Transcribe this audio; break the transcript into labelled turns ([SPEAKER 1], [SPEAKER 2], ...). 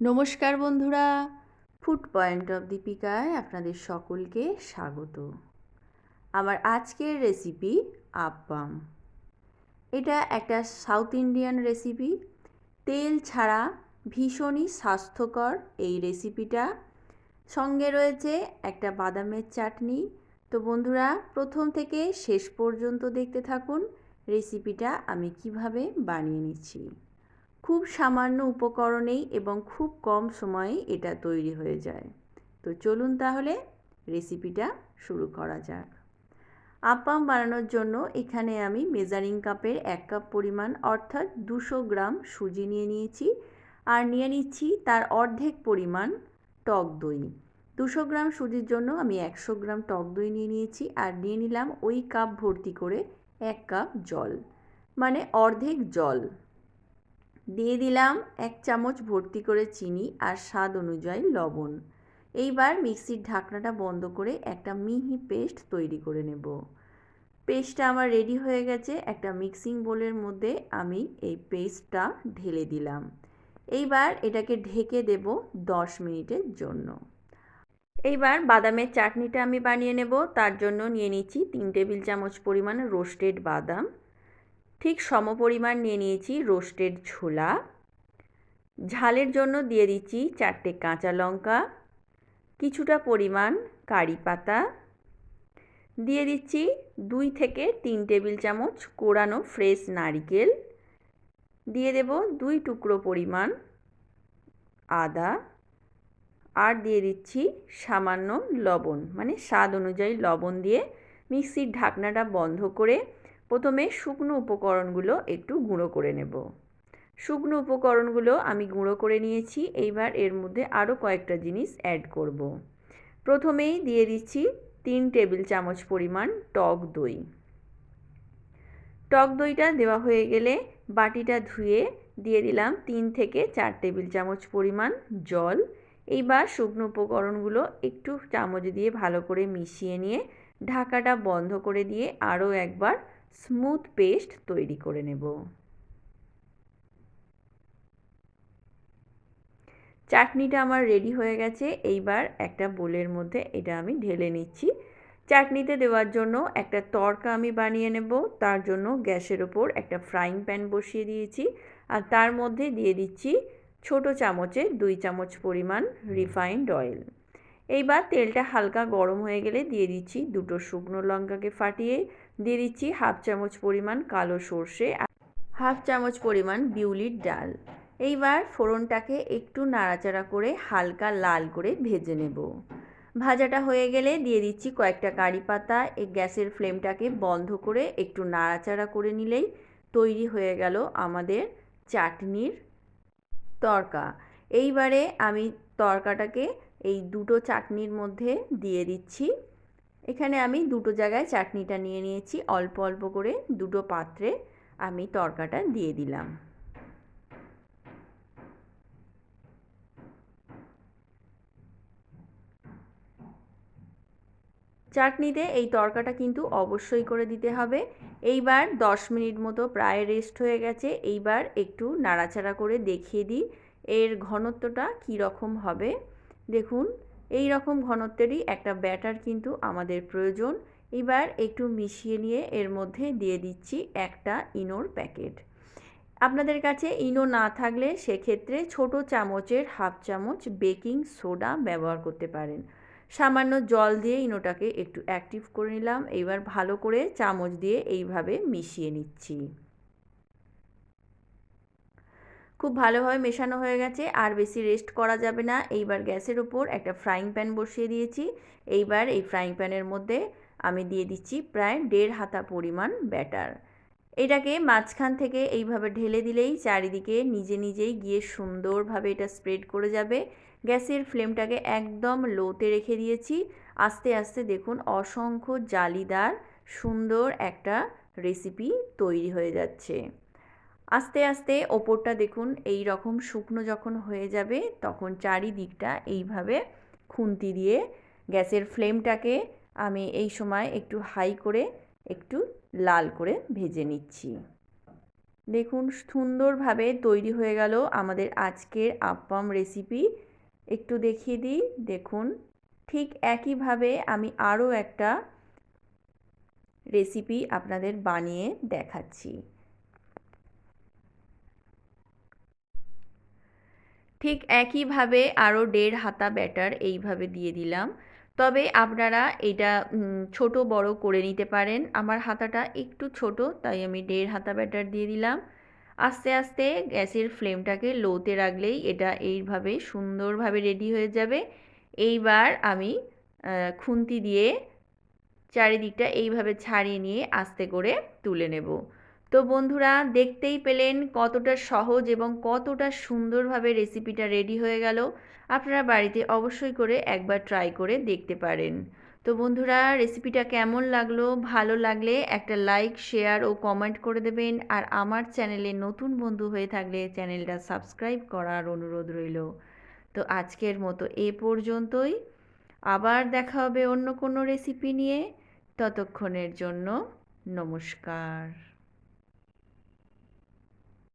[SPEAKER 1] নমস্কার বন্ধুরা food point of দীপিকায় আপনাদের সকলকে স্বাগত। আমার আজকের রেসিপি আপ্পাম এটা একটা সাউথ ইন্ডিয়ান রেসিপি তেল ছাড়া ভীষণই স্বাস্থ্যকর এই রেসিপিটা সঙ্গে রয়েছে একটা বাদামের চাটনি। তো বন্ধুরা, প্রথম থেকে শেষ পর্যন্ত দেখতে থাকুন রেসিপিটা আমি কীভাবে বানিয়ে নিচ্ছি। খুব সামান্য উপকরণেই এবং খুব কম সময়ে এটা তৈরি হয়ে যায়। তো চলুন তাহলে রেসিপিটা শুরু করা যাক। আপ্পাম বানানোর জন্য এখানে আমি মেজারিং কাপের এক কাপ পরিমাণ অর্থাৎ দুশো গ্রাম সুজি নিয়ে নিয়েছি আর নিয়ে নিচ্ছি তার অর্ধেক পরিমাণ টক দই। দুশো গ্রাম সুজির জন্য আমি একশো গ্রাম টক দই নিয়ে নিয়েছি আর নিয়ে নিলাম ওই কাপ ভর্তি করে এক কাপ জল। মানে অর্ধেক জল। দিয়ে দিলাম এক চামচ ভর্তি করে চিনি আর স্বাদ অনুযায়ী লবণ। এইবার মিক্সির ঢাকনাটা বন্ধ করে একটা মিহি পেস্ট তৈরি করে নেব। পেস্টটা আমার রেডি হয়ে গেছে। একটা মিক্সিং বোলের মধ্যে আমি এই পেস্টটা ঢেলে দিলাম। এইবার এটাকে ঢেকে দেব দশ মিনিটের জন্য। এইবার বাদামের চাটনিটা আমি বানিয়ে নেব। তার জন্য নিয়ে নিচ্ছি তিন টেবিল চামচ পরিমাণ রোস্টেড বাদাম। ঠিক সমপরিমাণ নিয়ে নিয়েছি রোস্টেড ছোলা। ঝালের জন্য দিয়ে দিচ্ছি চারটে কাঁচা লঙ্কা, কিছুটা পরিমাণ কারি পাতা। দিয়ে দিচ্ছি দুই থেকে তিন টেবিল চামচ কোরানো ফ্রেশ নারিকেল। দিয়ে দেব দুই টুকরো পরিমাণ আদা। আর দিয়ে দিচ্ছি সামান্য লবণ মানে স্বাদ অনুযায়ী লবণ দিয়ে মিক্সির ঢাকনাটা বন্ধ করে প্রথমে শুকনো উপকরণগুলো একটু গুঁড়ো করে নেব। শুকনো উপকরণগুলো আমি গুঁড়ো করে নিয়েছি, এইবার এর মধ্যে আরও কয়েকটা জিনিস অ্যাড করব। প্রথমেই দিয়ে দিচ্ছি তিন টেবিল চামচ পরিমাণ টক দই। টক দইটা দেওয়া হয়ে গেলে বাটিটা ধুয়ে দিয়ে দিলাম তিন থেকে চার টেবিল চামচ পরিমাণ জল। এইবার শুকনো উপকরণগুলো একটু চামচ দিয়ে ভালো করে মিশিয়ে নিয়ে ঢাকাটা বন্ধ করে দিয়ে আরও একবার স্মুথ পেস্ট তৈরি করে নেব। চাটনিটা আমার রেডি হয়ে গেছে। এইবার একটা বোলের মধ্যে এটা আমি ঢেলে নিচ্ছি। চাটনিতে দেওয়ার জন্য একটা তরকা আমি বানিয়ে নেব। তার জন্য গ্যাসের ওপর একটা ফ্রাইং প্যান বসিয়ে দিয়েছি। আর তার মধ্যে দিয়ে দিচ্ছি ছোট চামচে দুই চামচ পরিমাণ রিফাইন্ড অয়েল এইবার তেলটা হালকা গরম হয়ে গেলে দিয়ে দিচ্ছি দুটো শুকনো লঙ্কাকে ফাটিয়ে দিয়ে দিচ্ছি হাফ চামচ পরিমাণ কালো সর্ষে হাফ চামচ পরিমাণ বিউলির ডাল। এইবার ফোড়নটাকে একটু নাড়াচাড়া করে হালকা লাল করে ভেজে নেব। ভাজাটা হয়ে গেলে দিয়ে দিচ্ছি কয়েকটা কারি পাতা। এই গ্যাসের ফ্লেমটাকে বন্ধ করে একটু নাড়াচাড়া করে নিলেই তৈরি হয়ে গেল আমাদের চাটনির তরকা। এইবারে আমি তরকাটাকে এই দুটো চাটনির মধ্যে দিয়ে দিচ্ছি। এখানে আমি দুটো জায়গায় চাটনিটা নিয়ে নিয়েছি, অল্প অল্প করে দুটো পাত্রে আমি তরকাটা দিয়ে দিলাম। চাটনিতে এই তরকাটা কিন্তু অবশ্যই করে দিতে হবে। এইবার দশ মিনিট মতো প্রায় রেস্ট হয়ে গেছে, এইবার একটু নাড়াচাড়া করে দেখিয়ে দিই, এর ঘনত্বটা কী রকম হবে। দেখুন এই রকম ঘনত্বেরই একটা ব্যাটার কিন্তু আমাদের প্রয়োজন। এবার একটু মিশিয়ে নিয়ে এর মধ্যে দিয়ে দিচ্ছি একটা ইনোর প্যাকেট। আপনাদের কাছে ইনো না থাকলে সেক্ষেত্রে ছোট চামচের হাফ চামচ বেকিং সোডা ব্যবহার করতে পারেন। সামান্য জল দিয়ে ইনোটাকে একটু অ্যাক্টিভ করে নিলাম। এইবার ভালো করে চামচ দিয়ে এইভাবে মিশিয়ে নিচ্ছি। খুব ভালোভাবে মেশানো হয়ে গেছে, আর বেশি রেস্ট করা যাবে না। এইবার গ্যাসের ওপর একটা ফ্রাইং প্যান বসিয়ে দিয়েছি। এইবার এই ফ্রাইং প্যানের মধ্যে আমি দিয়ে দিচ্ছি প্রায় দেড় হাতা পরিমাণ ব্যাটার এটাকে মাঝখান থেকে এইভাবে ঢেলে দিলেই চারিদিকে নিজে নিজেই গিয়ে সুন্দরভাবে এটা স্প্রেড করে যাবে। গ্যাসের ফ্লেমটাকে একদম লোতে রেখে দিয়েছি। আস্তে আস্তে দেখুন অসংখ্য জালিদার সুন্দর একটা রেসিপি তৈরি হয়ে যাচ্ছে। আস্তে আস্তে ওপরটা দেখুন, এই রকম শুকনো যখন হয়ে যাবে, তখন চারিদিকটা এইভাবে খুন্তি দিয়ে গ্যাসের ফ্লেমটাকে আমি এই সময় একটু হাই করে, একটু লাল করে ভেজে নিচ্ছি। দেখুন, সুন্দরভাবে তৈরি হয়ে গেল আমাদের আজকের আপ্পাম রেসিপি। একটু দেখিয়ে দিই, দেখুন, ঠিক একইভাবে আমি আরও একটা রেসিপি আপনাদের বানিয়ে দেখাচ্ছি। ঠিক একইভাবে আরও দেড় হাতা ব্যাটার এইভাবে দিয়ে দিলাম। তবে আপনারা এটা ছোট বড় করে নিতে পারেন। আমার হাতাটা একটু ছোট, তাই আমি দেড় হাতা ব্যাটার দিয়ে দিলাম। আস্তে আস্তে গ্যাসের ফ্লেমটাকে লোতে রাখলেই এটা এইভাবে সুন্দরভাবে রেডি হয়ে যাবে। এইবার আমি খুন্তি দিয়ে চারিদিকটা এইভাবে ছাড়িয়ে নিয়ে আস্তে করে তুলে নেব। তো বন্ধুরা, দেখতেই পেলেন কতটা সহজ এবং কতটা সুন্দরভাবে রেসিপিটা রেডি হয়ে গেল। আপনারা বাড়িতে অবশ্যই করে একবার ট্রাই করে দেখতে পারেন। তো বন্ধুরা, রেসিপিটা কেমন লাগল? ভালো লাগলে একটা লাইক, শেয়ার ও কমেন্ট করে দেবেন। আর আমার চ্যানেলে নতুন বন্ধু হয়ে থাকলে চ্যানেলটা সাবস্ক্রাইব করার অনুরোধ রইল। তো আজকের মতো এ পর্যন্তই। আবার দেখা হবে অন্য কোনো রেসিপি নিয়ে। ততক্ষণের জন্য নমস্কার।